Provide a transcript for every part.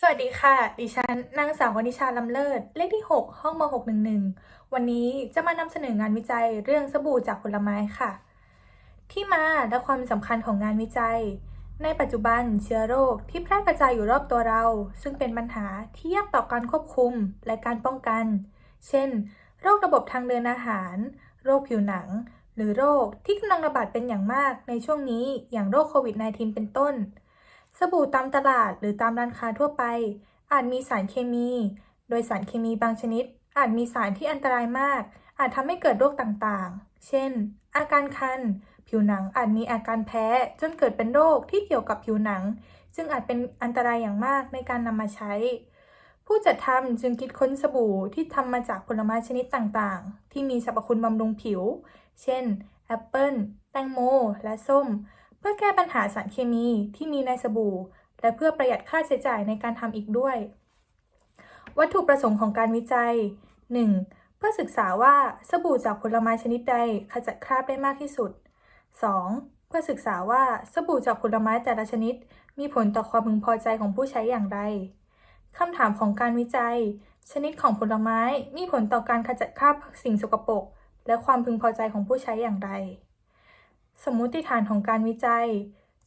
สวัสดีค่ะ ดิฉันนางสาววนิชาลำเลิศ เลขที่ 6 ห้องม611 วันนี้จะมานำเสนองานวิจัยเรื่องสบู่จากผลไม้ค่ะ ที่มาและความสำคัญของงานวิจัย ในปัจจุบันเชื้อโรคที่แพร่กระจายอยู่รอบตัวเรา ซึ่งเป็นปัญหาที่ยากต่อการควบคุมและการป้องกัน เช่น โรคระบบทางเดินอาหาร โรคผิวหนัง หรือโรคที่กำลังระบาดเป็นอย่างมากในช่วงนี้อย่างโรคโควิด -19 เป็นต้น สบู่ตามตลาดหรือตามร้านค้าทั่วไป อาจมีสารเคมี โดยสารเคมีบางชนิด อาจมีสารที่อันตรายมาก อาจทำให้เกิดโรคต่างๆ เช่น อาการคัน ผิวหนังอาจมีอาการแพ้ จนเกิดเป็นโรคที่เกี่ยวกับผิวหนัง ซึ่งอาจเป็นอันตรายอย่างมากในการนำมาใช้ ผู้จัดทำจึงคิดค้นสบู่ที่ทำมาจากผลไม้ชนิดต่างๆ ที่มีสรรพคุณบำรุงผิว เช่นแอปเปิลแตงโม และส้ม พื่อแก้ปัญหาสารเคมีที่มีในสบู่ และเพื่อประหยัดค่าใช้จ่ายในการทำอีกด้วย วัตถุประสงค์ของการวิจัย 1. เพื่อศึกษาว่าสบู่จากผลไม้ชนิดใดขจัดคราบได้มากที่สุด 2. เพื่อศึกษาว่าสบู่จากผลไม้แต่ละชนิด มีผลต่อความพึงพอใจของผู้ใช้อย่างไรคำถามของการวิจัย ชนิดของผลไม้มีผลต่อการขจัดคราบสิ่งสกปรกและความพึงพอใจของผู้ใช้อย่างไร สมมติฐานของการวิจัย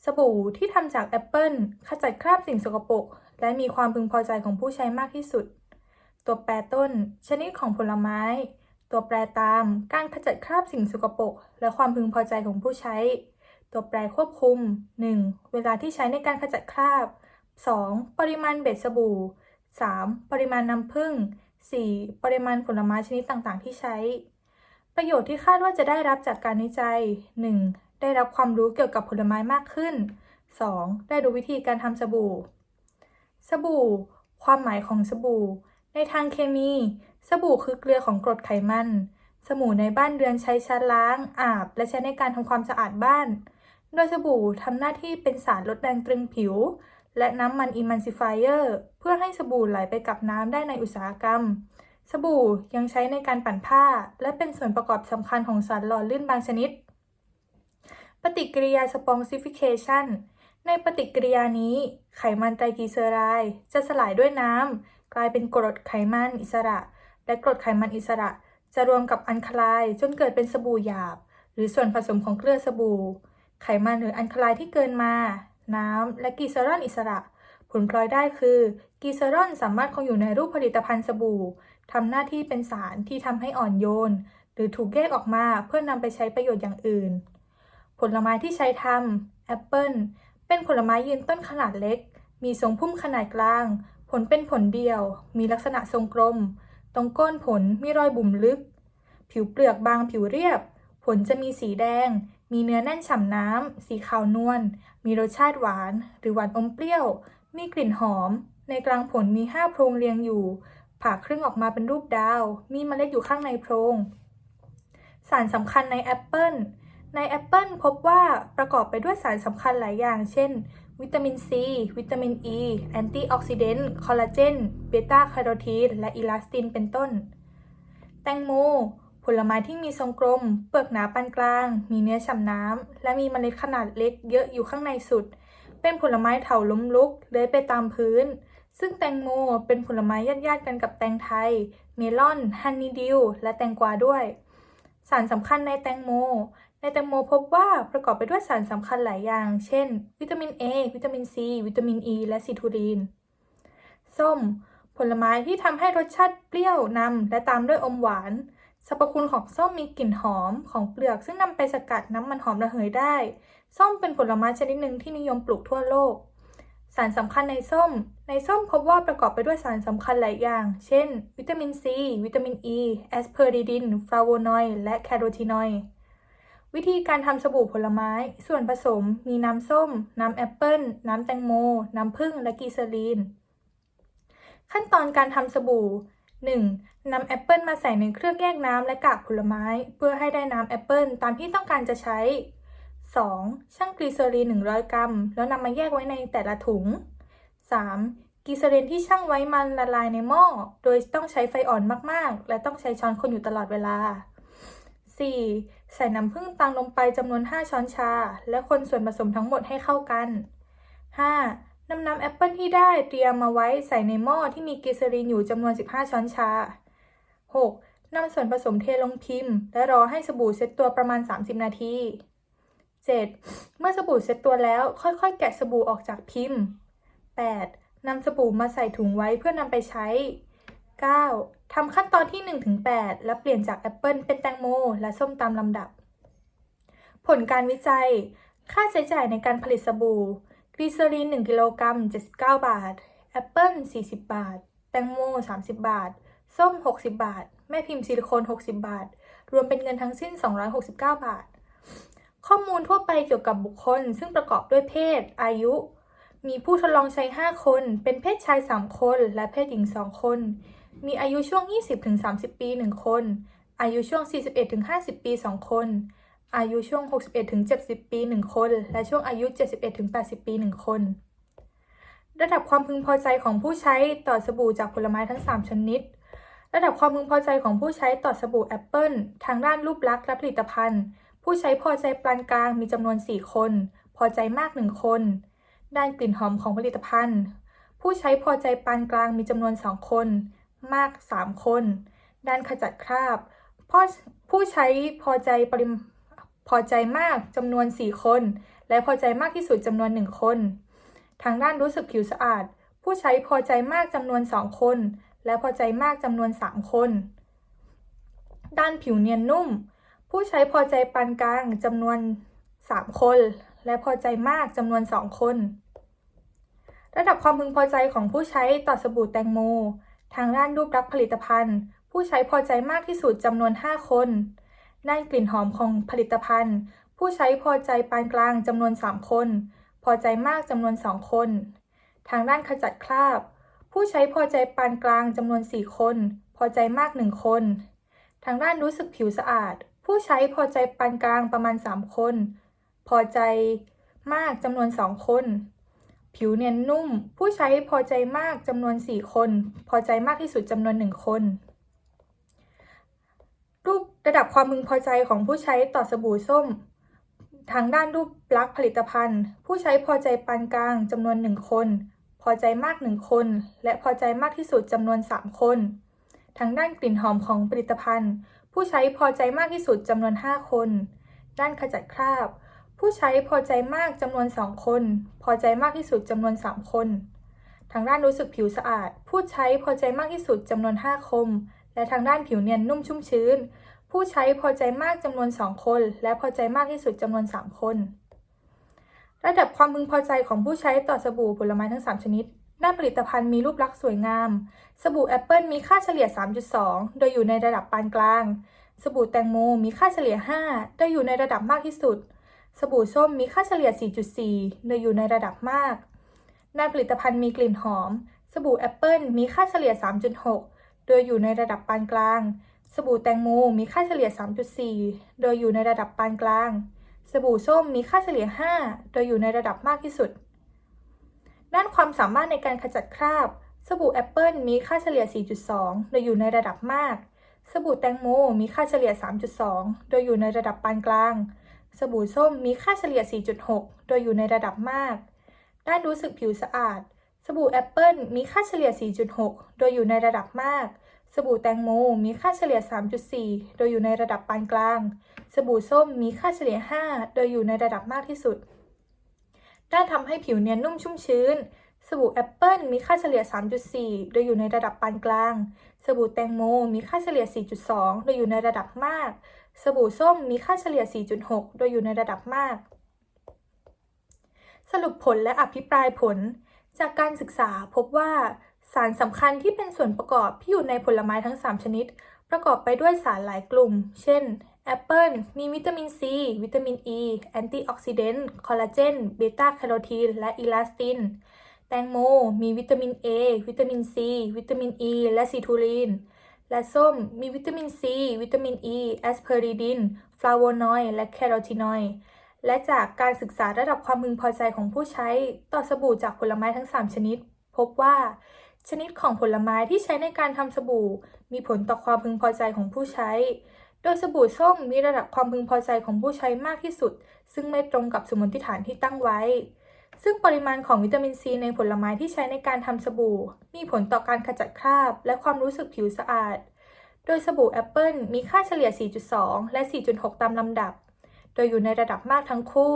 สบู่ที่ทำจากแอปเปิลขจัดคราบสิ่งสกปรกและมีความพึงพอใจของผู้ใช้มากที่สุด ตัวแปรต้น ชนิดของผลไม้ ตัวแปรตาม การขจัดคราบสิ่งสกปรกและความพึงพอใจของผู้ใช้ ตัวแปรควบคุม 1. เวลาที่ใช้ในการขจัดคราบ 2. ปริมาณเบ็ดสบู่ 3. ปริมาณน้ำผึ้ง 4. ปริมาณผลไม้ชนิดต่างๆ ที่ใช้ ประโยชน์ที่คาดว่าจะได้รับจากการวิจัย 1. ได้รับความรู้เกี่ยวกับผลไม้มากขึ้น 2. ได้รู้วิธีการทำสบู่ สบู่ ความหมายของสบู่ ในทางเคมี สบู่คือเกลือของกรดไขมัน สบู่ในบ้านเรือนใช้ชั้นล้าง อาบ และใช้ในการทำความสะอาดบ้าน โดยสบู่ทำหน้าที่เป็นสารลดแรงตรึงผิว และน้ำมันอิมันซิฟายเออร์ เพื่อให้สบู่ไหลไปกับน้ำได้ในอุตสาหกรรม สบู่ยังใช้ในการปั่นผ้า และเป็นส่วนประกอบสำคัญของสารหล่อลื่นบางชนิด ปฏิกิริยาสปองซิฟิเคชันในปฏิกิริยานี้ ไขมันไตรกลีเซอไรด์จะสลายด้วยน้ำ กลายเป็นกรดไขมันอิสระ และกรดไขมันอิสระ จะรวมกับอัลคาไลน์จนเกิดเป็นสบู่หยาบ หรือส่วนผสมของเกลือสบู่ ไขมันหรืออัลคาไลน์ที่เกินมา น้ำ และกลีเซอรอลอิสระ ผลพลอยได้คือ กลีเซอรอลสามารถคงอยู่ในรูปผลิตภัณฑ์สบู่ ทำหน้าที่เป็นสารที่ทำให้อ่อนโยน หรือถูกแยกออกมาเพื่อนำไปใช้ประโยชน์อย่างอื่น ผลไม้ที่ใช้ทำแอปเปิลเป็นผลไม้ยืนต้นขนาดเล็ก มีทรงพุ่มขนาดกลาง ผลเป็นผลเดียว มีลักษณะทรงกลม ตรงก้นผลมีรอยบุ๋มลึก ผิวเปลือกบางผิวเรียบ ผลจะมีสีแดง มีเนื้อแน่นฉ่ำน้ำ สีขาวนวล มีรสชาติหวาน หรือหวานอมเปรี้ยว มีกลิ่นหอม ในกลางผลมีห้าโพรงเรียงอยู่ ผ่าครึ่งออกมาเป็นรูปดาว มีเมล็ดอยู่ข้างในโพรง สารสำคัญในแอปเปิลในแอปเปิลพบว่าประกอบไปด้วยสารสำคัญหลายอย่าง เช่น วิตามินซี วิตามินอ e, ีแอนตี้ออกซิเดนต์ คอลลาเจน เบต้าแคโรทีน และอิลาสติน เป็นต้น แตงโม ผลไม้ที่มีทรงกลม เปลือกหนาปานกลาง มีเนื้อฉ่ำน้ำ และมีเมล็ดขนาดเล็กเยอะอยู่ข้างในสุด เป็นผลไม้เถาล้มลุกเลื้อยไปตามพื้น ซึ่งแตงโมเป็นผลไม้ญาติๆกันกับแตงไทย เมลอน ฮันนีดิว และแตงกวาด้วย สารสำคัญในแตงโม ในแตงโมพบว่าประกอบไปด้วยสารสำคัญหลายอย่าง เช่น วิตามิน A วิตามิน C วิตามิน E และซิทูรีนส้ม ผลไม้ที่ทำให้รสชาติเปรี้ยวนำและตามด้วยอมหวานสรรพคุณของส้มมีกลิ่นหอมของเปลือกซึ่งนำไปสกัดน้ำมันหอมระเหยได้ ส้มเป็นผลไม้ชนิดหนึ่งที่นิยมปลูกทั่วโลก สารสำคัญในส้ม ในส้มพบว่าประกอบไปด้วยสารสำคัญหลายอย่าง เช่น วิตามิน C วิตามิน E แอสเพอริดิน ฟลาโวนอยด์ และแคโรทีนอยด์ วิธีการทำสบู่ผลไม้ ส่วนผสมมีน้ำส้ม น้ำแอปเปิลน้ำแตงโม น้ำผึ้ง และกีเซอรีน ขั้นตอนการทำสบู่ 1. นำแอปเปิลมาใส่ในเครื่องแยกน้ำและกากผลไม้ เพื่อให้ได้น้ำแอปเปิลตามที่ต้องการจะใช้ 2. ชั่งกลีเซอรีน 100 กรัม แล้วนำมาแยกไว้ในแต่ละถุง 3. กลีเซอรีนที่ชั่งไว้มันละลายในหม้อ โดยต้องใช้ไฟอ่อนมากๆ และต้องใช้ช้อนคนอยู่ตลอดเวลา 4. ใส่น้ำผึ้งตามลงไปจำนวน 5 ช้อนชา และคนส่วนผสมทั้งหมดให้เข้ากัน 5. นำน้ำแอปเปิลที่ได้เตรียมมาไว้ใส่ในหม้อที่มีกลีเซอรีนอยู่จำนวน 15 ช้อนชา 6. นำส่วนผสมเทลงพิมพ์ และรอให้สบู่เซ็ตตัวประมาณ 30 นาที 7. เมื่อสบู่เซ็ตตัวแล้วค่อยๆ แกะสบู่ออกจากพิมพ์ 8. นำสบู่มาใส่ถุงไว้เพื่อนำไปใช้ 9. ทำขั้นตอนที่ 1-8 และเปลี่ยนจากแอปเปิลเป็นแตงโม และส้มตามลำดับ ผลการวิจัย ค่าใช้จ่ายในการผลิตสบู่กลีเซอรีน 1 กิโลกรัม 79 บาท แอปเปิล40 บาท แตงโม 30 บาท ส้ม 60 บาท แม่พิมพ์ซิลิโคน 60 บาท รวมเป็นเงินทั้งสิ้น 269 บาท ข้อมูลทั่วไปเกี่ยวกับบุคคล ซึ่งประกอบด้วยเพศ อายุ มีผู้ทดลองใช้ 5 คน เป็นเพศชาย 3 คน และเพศหญิง 2 คน มีอายุช่วง 20-30 ปี 1 คน อายุช่วง 41-50 ปี 2 คน อายุช่วง 61-70 ปี 1 คน และช่วงอายุ 71-80 ปี 1 คน ระดับความพึงพอใจของผู้ใช้ต่อสบู่จากผลไม้ทั้ง 3 ชนิด ระดับความพึงพอใจของผู้ใช้ต่อสบู่แอปเปิลทางด้านรูปลักษณ์และผลิตภัณฑ์ ผู้ใช้พอใจปานกลางมีจำนวน 4 คน พอใจมาก 1 คน ด้านกลิ่นหอมของผลิตภัณฑ์ ผู้ใช้พอใจปานกลางมีจำนวน 2 คน มาก 3 คน ด้านขจัดคราบพผู้ใช้พอใจปริมพอใจมากจำนวน 4 คน และพอใจมากที่สุดจำนวน 1 คน ทางด้านรู้สึกผิวสะอาด ผู้ใช้พอใจมากจำนวน 2 คน และพอใจมากจำนวน 3 คน ด้านผิวเนียนนุ่ม ผู้ใช้พอใจปานกลางจำนวน 3 คน และพอใจมากจำนวน 2 คน ระดับความพึงพอใจของผู้ใช้ต่อสบู่แตงโม ทางด้านรูปลักษณ์ผลิตภัณฑ์ ผู้ใช้พอใจมากที่สุดจำนวน 5 คน ด้านกลิ่นหอมของผลิตภัณฑ์ ผู้ใช้พอใจปานกลางจำนวน 3 คน พอใจมากจำนวน 2 คน ทางด้านขจัดคราบ ผู้ใช้พอใจปานกลางจำนวน 4 คน พอใจมาก 1 คน ทางด้านรู้สึกผิวสะอาด ผู้ใช้พอใจปานกลางประมาณ 3 คน พอใจมากจำนวน 2 คน ผิวเนียนนุ่ม ผู้ใช้พอใจมากจำนวน 4 คน พอใจมากที่สุดจำนวน 1 คน รูประดับความพึงพอใจของผู้ใช้ต่อสบู่ส้ม ทางด้านรูปลักษณ์ผลิตภัณฑ์ ผู้ใช้พอใจปานกลางจำนวน 1 คน พอใจมาก 1 คน และพอใจมากที่สุดจำนวน 3 คน ทางด้านกลิ่นหอมของผลิตภัณฑ์ ผู้ใช้พอใจมากที่สุดจำนวน 5 คน ด้านขจัดคราบ ผู้ใช้พอใจมากจำนวน 2 คน พอใจมากที่สุดจำนวน 3 คน ทางด้านรู้สึกผิวสะอาด ผู้ใช้พอใจมากที่สุดจำนวน 5 คม และทางด้านผิวเนียนนุ่มชุ่มชื้น ผู้ใช้พอใจมากจำนวน 2 คน และพอใจมากที่สุดจำนวน 3 คน ระดับความพึงพอใจของผู้ใช้ต่อสบู่ผลไม้ทั้ง 3 ชนิด ด้านผลิตภัณฑ์มีรูปลักษณ์สวยงาม สบู่แอปเปิลมีค่าเฉลี่ย 3.2 โดยอยู่ในระดับปานกลาง สบู่แตงโมมีค่าเฉลี่ย 5 โดยอยู่ในระดับมากที่สุด สบู่ส้มมีค่าเฉลี่ย 4.4 โดยอยู่ในระดับมากด้านผลิตภัณฑ์มีกลิ่นหอม สบู่แอปเปิลมีค่าเฉลี่ย 3.6 โดยอยู่ในระดับปานกลาง สบู่แตงโมมีค่าเฉลี่ย 3.4 โดยอยู่ในระดับปานกลาง สบู่ส้มมีค่าเฉลี่ย 5 โดยอยู่ในระดับมากที่สุด ด้านความสามารถในการขจัดคราบ สบู่แอปเปิลมีค่าเฉลี่ย 4.2 โดยอยู่ในระดับมาก สบู่แตงโมมีค่าเฉลี่ย 3.2 โดยอยู่ในระดับปานกลาง สบู่ส้มมีค่าเฉลี่ย 4.6 โดยอยู่ในระดับมาก ด้านรู้สึกผิวสะอาด สบู่แอปเปิลมีค่าเฉลี่ย 4.6 โดยอยู่ในระดับมาก สบู่แตงโมมีค่าเฉลี่ย 3.4 โดยอยู่ในระดับปานกลาง สบู่ส้มมีค่าเฉลี่ย 5 โดยอยู่ในระดับมากที่สุด ได้ทำให้ผิวเนียนนุ่มชุ่มชื้น สบู่แอปเปิลมีค่าเฉลี่ย 3.4 โดยอยู่ในระดับปานกลาง สบู่แตงโมมีค่าเฉลี่ย 4.2 โดยอยู่ในระดับมาก สบู่ส้มมีค่าเฉลี่ย 4.6 โดยอยู่ในระดับมาก สรุปผลและอภิปรายผล จากการศึกษาพบว่าสารสำคัญที่เป็นส่วนประกอบที่อยู่ในผลไม้ทั้ง 3 ชนิด ประกอบไปด้วยสารหลายกลุ่ม เช่น แอปเปิลมีวิตามินซี วิตามินอ e, ีแอนตี้ออกซิเดนต์ คอลลาเจน เบต้าแคโรทีน และอิลาสติน แตงโม มีวิตามิน A วิตามิน C วิตามิน E และซิทูรีนและส้ม มีวิตามิน C วิตามิน E แอสเพอริดิน ฟลาโวนอยด์ และแคโรทีนอยด์และจากการศึกษาระดับความพึงพอใจของผู้ใช้ต่อสบู่จากผลไม้ทั้ง 3 ชนิด พบว่า ชนิดของผลไม้ที่ใช้ในการทำสบู่ มีผลต่อความพึงพอใจของผู้ใช้ โดยสบู่ส้มมีระดับความพึงพอใจของผู้ใช้มากที่สุด ซึ่งไม่ตรงกับสมมติฐานที่ตั้งไว้ ซึ่งปริมาณของวิตามินซีในผลไม้ที่ใช้ในการทำสบู่ มีผลต่อการขจัดคราบ และความรู้สึกผิวสะอาด โดยสบู่แอปเปิลมีค่าเฉลี่ย 4.2 และ 4.6 ตามลำดับ โดยอยู่ในระดับมากทั้งคู่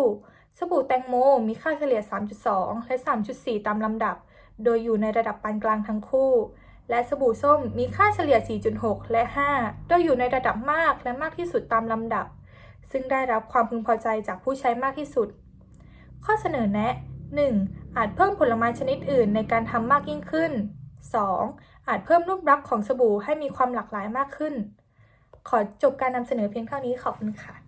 สบู่แตงโมมีค่าเฉลี่ย 3.2 และ 3.4 ตามลำดับ โดยอยู่ในระดับปานกลางทั้งคู่ และสบู่ส้มมีค่าเฉลี่ย 4.6 และ 5 โดยอยู่ในระดับมากและมากที่สุดตามลำดับ ซึ่งได้รับความพึงพอใจจากผู้ใช้มากที่สุด ข้อเสนอแนะ 1. อาจเพิ่มผลไม้ชนิดอื่นในการทำมากยิ่งขึ้น 2. อาจเพิ่มรูปลักษณ์ของสบู่ให้มีความหลากหลายมากขึ้น ขอจบการนำเสนอเพียงเท่านี้ขอบคุณค่ะ